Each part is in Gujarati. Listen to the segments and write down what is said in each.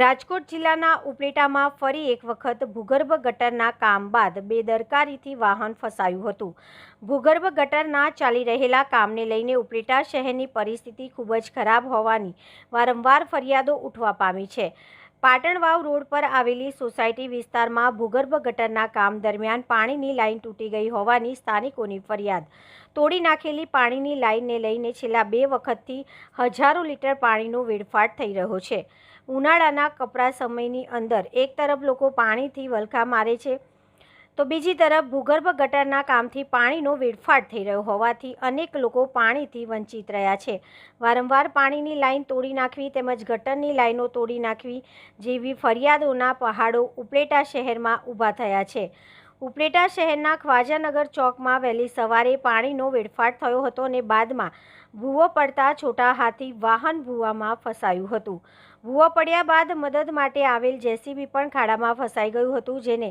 રાજકોટ જિલ્લાના ઉપલેટામાં ફરી એક વખત ભૂગર્ભ ગટરના કામ બાદ બેદરકારીથી વાહન ફસાયું હતું. ભૂગર્ભ ગટરના ચાલી રહેલા કામને લઈને ઉપલેટા શહેરની પરિસ્થિતિ ખૂબ જ ખરાબ હોવાની વારંવાર ફરિયાદો ઉઠવા પામી છે. પાટણવાવ રોડ પર આવેલી સોસાયટી વિસ્તારમાં ભૂગર્ભ ગટરના કામ દરમિયાન પાણીની લાઇન તૂટી ગઈ હોવાની સ્થાનિકોની ફરિયાદ. તોડી નાખેલી પાણીની લાઇનને લઈને છેલ્લા બે વખતથી હજારો લીટર પાણીનો વેડફાટ થઈ રહ્યો છે. ઉનાળાના કપરા સમયની અંદર એક તરફ લોકો પાણીથી વલખા મારે છે તો બીજી તરફ ભૂગર્ભ ગટરના કામથી પાણીનો વેડફાટ થઈ રહ્યો હોવાથી અનેક લોકો પાણીથી વંચિત રહ્યા છે. વારંવાર પાણીની લાઈન તોડી નાખવી તેમજ ગટરની લાઈનો તોડી નાખવી જેવી ફરિયાદોના પહાડો ઉપલેટા શહેરમાં ઊભા થયા છે. ઉપલેટા શહેરના ખ્વાજાનગર ચોકમાં વહેલી સવારે પાણીનો વેડફાટ થયો હતો અને બાદમાં ભૂવો પડતા છોટા હાથી વાહન ભૂવામાં ફસાયું હતું. ભૂવો પડ્યા બાદ મદદ માટે આવેલ જેસીબી પણ ખાડામાં ફસાઈ ગયું હતું, જેને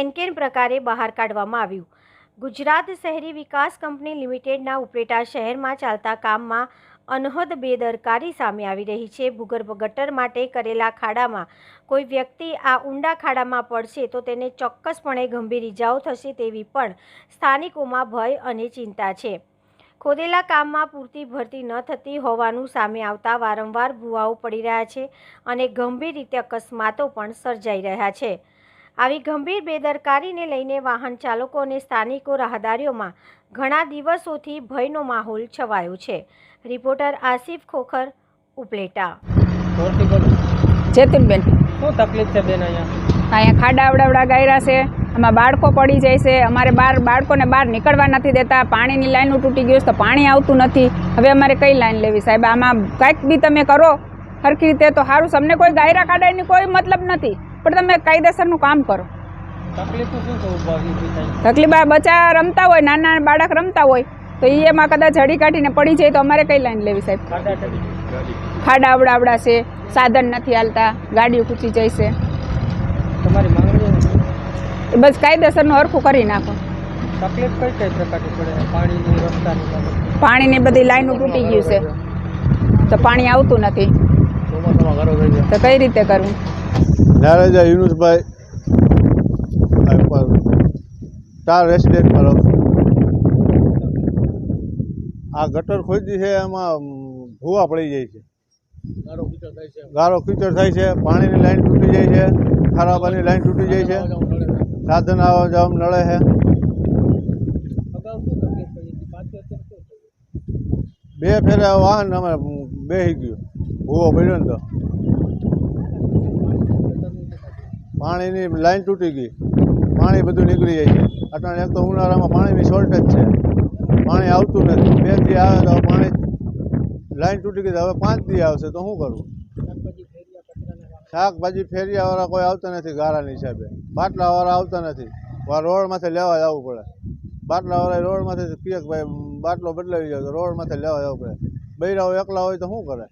એનકેન પ્રકારે બહાર કાઢવામાં આવ્યું. ગુજરાત શહેરી વિકાસ કંપની લિમિટેડના ઉપલેટા શહેરમાં ચાલતા કામમાં અનહદ બેદરકારી સામે આવી રહી છે. ભૂગર્ભ ગટર માટે કરેલા ખાડામાં કોઈ વ્યક્તિ આ ઊંડા ખાડામાં પડશે તો તેને ચોક્કસપણે ગંભીર ઇજાઓ થશે તેવી પણ સ્થાનિકોમાં ભય અને ચિંતા છે. ખોદેલા કામમાં પૂરતી ભરતી ન થતી હોવાનું સામે આવતા વારંવાર ભૂવાઓ પડી રહ્યા છે અને ગંભીર રીતે અકસ્માતો પણ સર્જાઈ રહ્યા છે. આવી ગંભીર બેદરકારીને લઈને વાહન ચાલકો અને સ્થાનિકો રાહદારીઓમાં ઘણા દિવસોથી ભયનો માહોલ છવાયો છે. રિપોર્ટર આસિફ ખોખર ઉપલેટા. ચેતનબેન જેતુનબેન. શું તકલીફ છે બેન અહીંયા? અહીંયા ખાડા આવડાવડા ગાયરા છે આમાં બાળકો પડી જાય છે અમારે બાર બાળકોને બહાર નીકળવા નથી દેતા પાણીની લાઈનો તૂટી ગયું છે તો પાણી આવતું નથી. હવે અમારે કઈ લાઈન લેવી સાહેબ? આમાં કાંઈક બી તમે કરો સરખી રીતે તો સારું તમને કોઈ ગાયરા કાઢવાની કોઈ મતલબ નથી. પણ તમે કાયદેસરનું કામ કરો. તકલીફ બચ્ચા રમતા હોય નાના બાળક રમતા હોય તો એ એમાં કદાચ હડી કાઢીને પડી જાય તો અમારે કઈ લાઈન લેવી સાહેબ? ખાડા આવડાવડા છે સાધન નથી હાલતા ગાડીઓ ખૂચી જાય છે. બસ કાયદેસરનું હરખું કરી નાખો. તકલીફ કઈ કઈ પ્રકારની પડે? પાણીની રસ્તાની પાણીની બધી લાઈનો તૂટી ગયું છે. તો પાણી આવતું નથી. તો કઈ રીતે કરવું નારાજા યુનુસભાઈ સ્ટાર રેસિડેન્ટ પર આ ગટર ખોદી છે એમાં ભૂવા પડી જાય છે. ગારો કીચડ થાય છે. પાણીની લાઈન તૂટી જાય છે ખરાબાની લાઈન તૂટી જાય છે. સાધન આવવા જવા નળે છે. બે ફેરા વાહન અમે બેસી ગયું. ભૂવો પડ્યો ને તો. પાણીની લાઈન તૂટી ગઈ. પાણી બધું નીકળી જાય છે. અટાણે એક તો ઉનાળામાં પાણીની શોર્ટેજ છે. પાણી આવતું નથી. બે દી આવે તો પાણી લાઈન તૂટી ગઈ હવે પાંચ દી આવશે તો શું કરવું? શાકભાજી ફેરિયાવાળા કોઈ આવતા નથી ગારાની હિસાબે. બાટલાવાળા આવતા નથી. રોડમાંથી લેવા જવું પડે. બાટલાવાળા રોડમાંથી કહે ભાઈ બાટલો બદલાવી જાય તો રોડમાંથી લેવા જવું પડે. બૈરાઓ એકલા હોય તો શું કરે?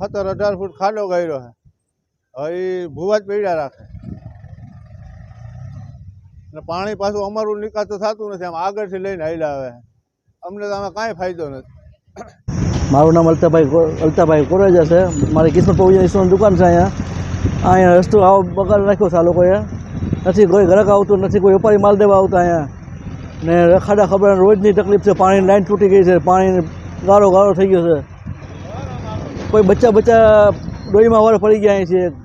સત્તર અઢાર ફૂટ ખાડો ગાયરો છે એ ભૂવા જ રાખે. અને પાણી પાછું અમારું નિકાસ તો થતું નથી, આમ આગળથી લઈને હાલ્યા આવે. અમને તો આમાં કાંઈ ફાયદો નથી. મારું નામ અલ્તાભાઈ અલ્તાભાઈ કોરેજા છે. મારી કિસ્મત ઈશ્વરની દુકાન છે અહીંયા. અહીંયા રસ્તો આવો બગાડ રાખ્યો છે આ લોકોએ. નથી કોઈ ગ્રાહક આવતું, નથી કોઈ વેપારી માલ દેવા આવતા અહીંયા. ને રખાડા ખબર રોજની તકલીફ છે, પાણીની લાઈન તૂટી ગઈ છે પાણી ગારો ગારો થઈ ગયો છે. કોઈ બચ્ચા બચ્ચા ડોહીમાં વાર પડી ગયા અહીં છે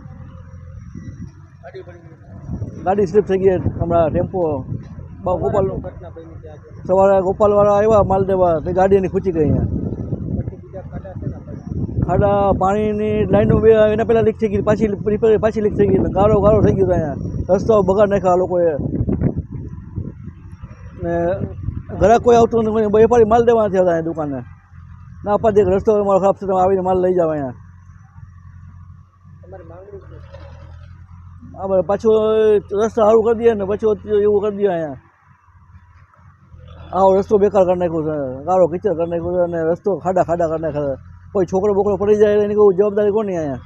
ગાડી સ્લીપ થઈ ગઈ હમણાં ટેમ્પો ગોપાલ સવારે ગોપાલવાળા આવ્યા માલ દેવા તે ગાડી એની ખૂચી ગઈ અહીંયા. ખાડા પાણીની લાઈનો બે એના પહેલાં લીક થઈ ગઈ પાછી પાછી લીક થઈ ગઈ ગારો ગારો થઈ ગયો અહીંયા. રસ્તો બગાડ નાખ્યા લોકોએ. ને ઘરે કોઈ આવતું નથી વેપારી માલ દેવા નથી હતા અહીંયા દુકાને. ના પાછી દે રસ્તો મારો ખરાબ છે તમે આવીને માલ લઈ જાવ અહીંયા? આ બધા પાછું રસ્તો સારું કરી દે ને પછી એવું કરી દે અહીંયા. આવો રસ્તો બેકાર કરી નાખ્યો છે ગારો કિચડ કરી નાખ્યો છે અને રસ્તો ખાડા ખાડા કરી નાખ્યા છે. કોઈ છોકરો બોકરો પડી જાય એની કોઈ જવાબદારી કોની અહીંયા?